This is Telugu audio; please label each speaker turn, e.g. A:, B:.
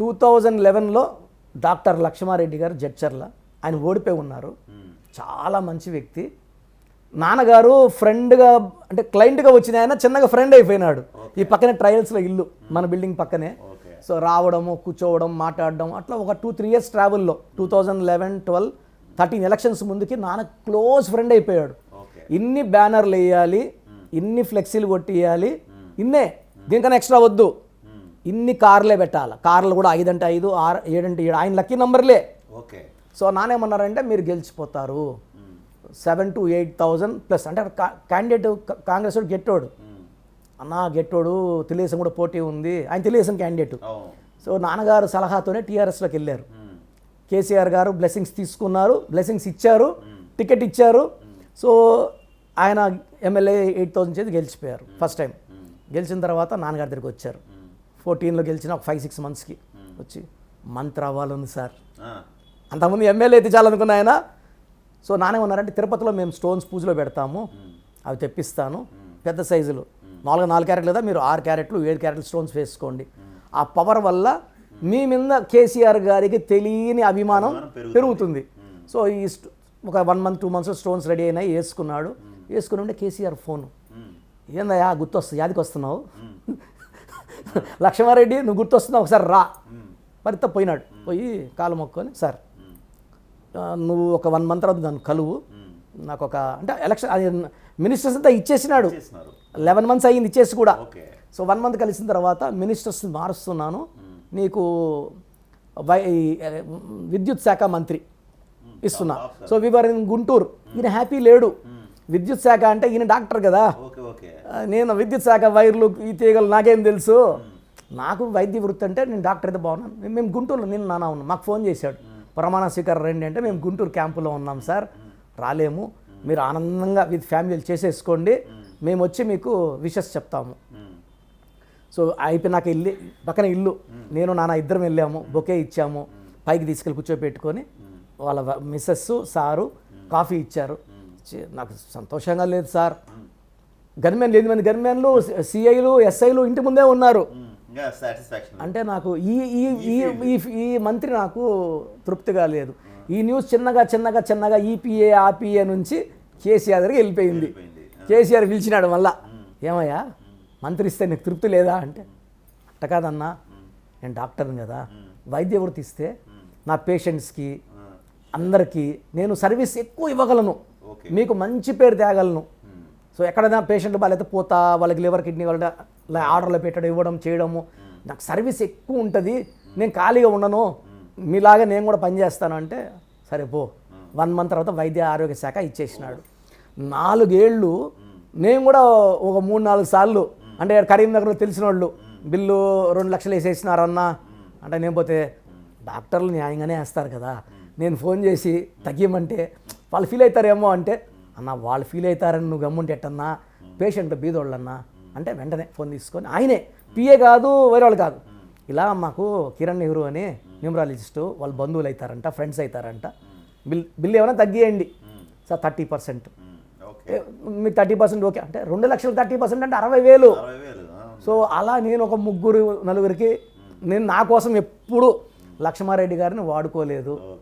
A: టూ థౌజండ్ లెవెన్లో డాక్టర్ లక్ష్మారెడ్డి గారు జడ్చర్ల. ఆయన ఓడిపోయి ఉన్నారు. చాలా మంచి వ్యక్తి. నాన్నగారు ఫ్రెండ్గా అంటే క్లయింట్గా వచ్చిన ఆయన చిన్నగా ఫ్రెండ్ అయిపోయినాడు. ఈ పక్కనే ట్రయల్స్లో ఇల్లు మన బిల్డింగ్ పక్కనే. సో రావడము కూర్చోవడం మాట్లాడడం అట్లా ఒక two three years ట్రావెల్లో two thousand eleven twelve thirteen elections ముందుకి నాన్న క్లోజ్ ఫ్రెండ్ అయిపోయాడు. ఇన్ని బ్యానర్లు వేయాలి ఇన్ని ఫ్లెక్సీలు కొట్టియాలి ఇన్నే. దీనికన్నా ఎక్స్ట్రా వద్దు. ఇన్ని కార్లే పెట్టాలి? కార్లు కూడా ఐదు అంటే ఐదు ఆరు ఏడంటే ఏడు. ఆయన లక్కీ నంబర్లే.
B: ఓకే.
A: సో నానేమన్నారంటే మీరు గెలిచిపోతారు. Seven to eight thousand plus. అంటే క్యాండిడేట్ కాంగ్రెస్ వాడు గెట్టోడు. అన్నా గెట్టోడు తెలుగుదేశం కూడా పోటీ ఉంది. ఆయన తెలుగుదేశం క్యాండిడేట్. సో నాన్నగారు సలహాతోనే టీఆర్ఎస్లోకి వెళ్ళారు. కేసీఆర్ గారు బ్లెస్సింగ్స్ తీసుకున్నారు బ్లెస్సింగ్స్ ఇచ్చారు టికెట్ ఇచ్చారు. సో ఆయన ఎమ్మెల్యే ఎయిట్ థౌసండ్ చేసి గెలిచిపోయారు ఫస్ట్ టైం. గెలిచిన తర్వాత నాన్నగారి దగ్గరికి వచ్చారు. ఫోర్టీన్లో గెలిచిన ఒక ఫైవ్ సిక్స్ మంత్స్కి వచ్చి మంత్రి అవ్వాలని సార్ అంతకుముందు ఎమ్మెల్యే ఎత్తించాలనుకున్న ఆయన. సో నానే ఉన్నారంటే తిరుపతిలో మేము స్టోన్స్ పూజలో పెడతాము. అవి తెప్పిస్తాను. పెద్ద సైజులు. నాలుగు నాలుగు క్యారెట్లు లేదా మీరు ఆరు క్యారెట్లు ఏడు క్యారెట్లు స్టోన్స్ వేసుకోండి. ఆ పవర్ వల్ల మీ మీద కేసీఆర్ గారికి తెలియని అభిమానం పెరుగుతుంది. సో ఈ ఒక one month two months stones ready అయినాయి వేసుకున్నాడు. వేసుకుని ఉంటే కేసీఆర్ ఫోను. ఏందయ్యా గుర్తొస్తుంది యాదికి వస్తున్నావు? లక్ష్మారెడ్డి నువ్వు గుర్తొస్తున్నావు ఒకసారి రా. మరితో పోయినాడు. పోయి కాలు మొక్కొని సార్ నువ్వు ఒక వన్ మంత్ తర్వాత దాన్ని కలువు. నాకు ఒక అంటే ఎలక్షన్ అది మినిస్టర్స్ అంతా ఇచ్చేసినాడు. లెవెన్ మంత్స్ అయ్యింది ఇచ్చేసి కూడా. సో వన్ మంత్ కలిసిన తర్వాత మినిస్టర్స్ మారుస్తున్నాను. నీకు వై విద్యుత్ శాఖ మంత్రి ఇస్తున్నా. సో వివర్ ఇన్ గుంటూరు ఈయన హ్యాపీ లేడు. విద్యుత్ శాఖ అంటే ఈయన డాక్టర్ కదా. నేను విద్యుత్ శాఖ వైర్లు ఈ తీగలు నాకేం తెలుసు. నాకు వైద్య వృత్తి అంటే నేను డాక్టర్ అయితే బాగున్నాను. మేము- గుంటూరులో నేను నాన్న ఉన్నాం మాకు ఫోన్ చేశాడు. ప్రమాణ స్వీకారం రండి అంటే మేము గుంటూరు క్యాంపులో ఉన్నాం సార్. రాలేము. మీరు ఆనందంగా విత్ ఫ్యామిలీలు చేసేసుకోండి. మేము వచ్చి మీకు విషెస్ చెప్తాము. సో అయిపోయినాక ఇల్లు పక్కన ఇల్లు. నేను నాన్న ఇద్దరం వెళ్ళాము. బొకే ఇచ్చాము. పైకి తీసుకెళ్ళి కూర్చోబెట్టుకొని వాళ్ళ మిస్సెస్ సారు కాఫీ ఇచ్చారు. నాకు సంతోషంగా లేదు సార్. గన్మెన్లు ఎనిమిది మంది గన్మెన్లు సిఐలు ఎస్ఐలు ఇంటి ముందే ఉన్నారు. అంటే నాకు ఈ ఈ ఈ మంత్రి నాకు తృప్తిగా లేదు. ఈ న్యూస్ చిన్నగా చిన్నగా చిన్నగా ఈపీఏ ఆర్పీఏ నుంచి కేసీఆర్ దగ్గరికి వెళ్ళిపోయింది. కేసీఆర్ పిలిచినాడు మళ్ళా. ఏమయ్యా? మంత్రి ఇస్తే నీకు తృప్తి లేదా అంటే అట్ట కాదన్నా నేను డాక్టర్ని కదా. వైద్య వృత్తి ఇస్తే నా పేషెంట్స్కి అందరికీ నేను సర్వీస్ ఎక్కువ ఇవ్వగలను. మీకు మంచి పేరు తేగలను. సో ఎక్కడైనా పేషెంట్ బాగాలైతే పోతా వాళ్ళకి లివర్ కిడ్నీ వాళ్ళ ఆర్డర్లో పెట్టడం ఇవ్వడం చేయడము. నాకు సర్వీస్ ఎక్కువ ఉంటుంది. నేను ఖాళీగా ఉండను. మీలాగా నేను కూడా పనిచేస్తాను అంటే సరే పో. వన్ మంత్ తర్వాత వైద్య ఆరోగ్య శాఖ ఇచ్చేసినాడు. నాలుగేళ్ళు నేను కూడా ఒక మూడు నాలుగు సార్లు అంటే కరీంనగర్లో తెలిసిన వాళ్ళు బిల్లు రెండు లక్షలు వేసేసినారన్నా. అంటే నేను పోతే డాక్టర్లు న్యాయంగానే వేస్తారు కదా. నేను ఫోన్ చేసి తగ్గియమంటే వాళ్ళు ఫీల్ అవుతారేమో అంటే అన్న వాళ్ళు ఫీల్ అవుతారని నువ్వు గమ్ముంటే ఎట్టన్నా? పేషెంట్ బీదోళ్ళన్నా? అంటే వెంటనే ఫోన్ తీసుకొని ఆయనే పిఏ కాదు వేరే వాళ్ళు కాదు. ఇలా మాకు కిరణ్ నెహ్రూ అని న్యూమరాలజిస్టు వాళ్ళ బంధువులు అవుతారంట ఫ్రెండ్స్ అవుతారంట. బిల్ బిల్ ఏమైనా తగ్గియండి. సార్ థర్టీ పర్సెంట్ మీకు థర్టీ పర్సెంట్ ఓకే. అంటే రెండు లక్షలు థర్టీ పర్సెంట్ అంటే అరవై వేలు. సో అలా నేను ఒక ముగ్గురు నలుగురికి నేను నా కోసం ఎప్పుడు లక్ష్మారెడ్డి గారిని వాడుకోలేదు.